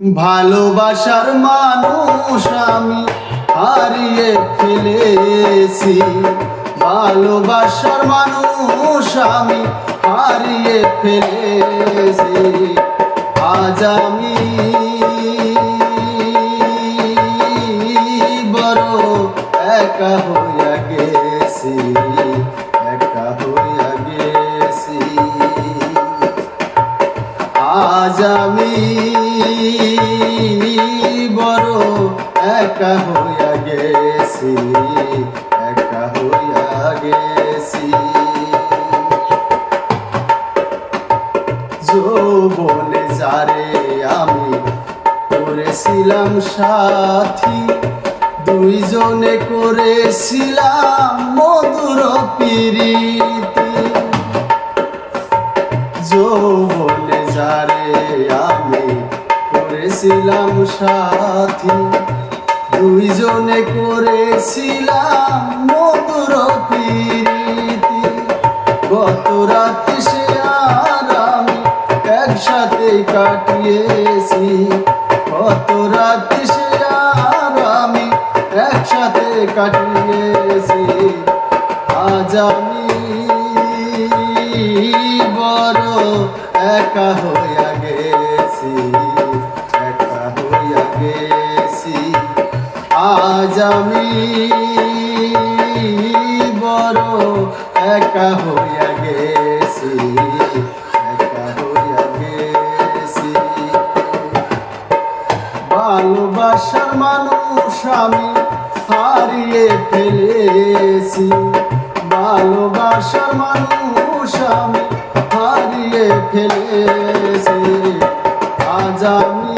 ভালোবাসার মানুষ আমি হারিয়ে ফেলেছি। ভালোবাসার মানুষ আমি হারিয়ে ফেলেছি। আজ আমি বড় একা হইয়া গেছি, একা হইয়া গেছি। আজ একা হইয়া গেছি, একা হইয়া গেছি। যৌবনে যারে আমি করেছিলাম সাথী, দুইজনে করেছিলাম মধুর প্রীতি। যৌবনে যারে আমি করেছিলাম সাথী দুইজনে করেছিলাম মধুর প্রীতি। গত রাতে সে আর আমি একসাথে কাটিয়েছি। গত রাতে সে আর আমি একসাথে কাটিয়েছি। আজ আমি বড় একা হইয়া গেছি, একা হইয়া গেছি। আজ আমি বড় একা হইয়া গেছি, একা হইয়া গেছি। ভালোবাসার মানুষ আমি হারিয়ে ফেলেছি, ভালোবাসার মানুষ আমি হারিয়ে ফেলেছি। আজ আমি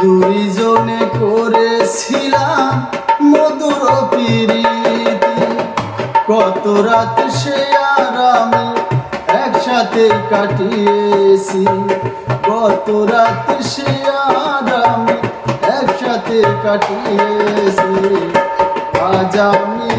দুইজনে করেছিলাম মধুর প্রীতি। কত রাত সে আর আমি একসাথে কাটিয়েছি। কত রাত সে আর আমি একসাথে কাটিয়েছি। আজ আমি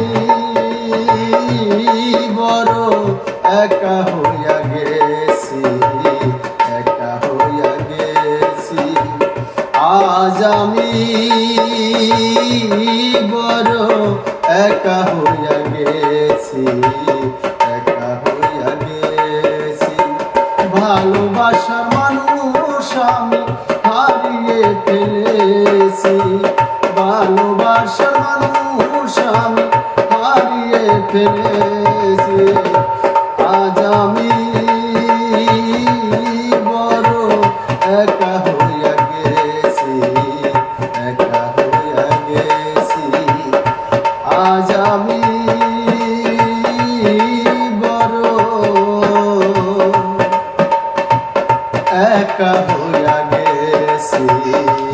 বড় একা হইয়া গেছি, একা হইয়া গেছি। ভালোবাসার মানুষ আমি হারিয়ে ফেলেছি। ভালোবাসার মানুষ আমি হারিয়ে ফেলেছি রে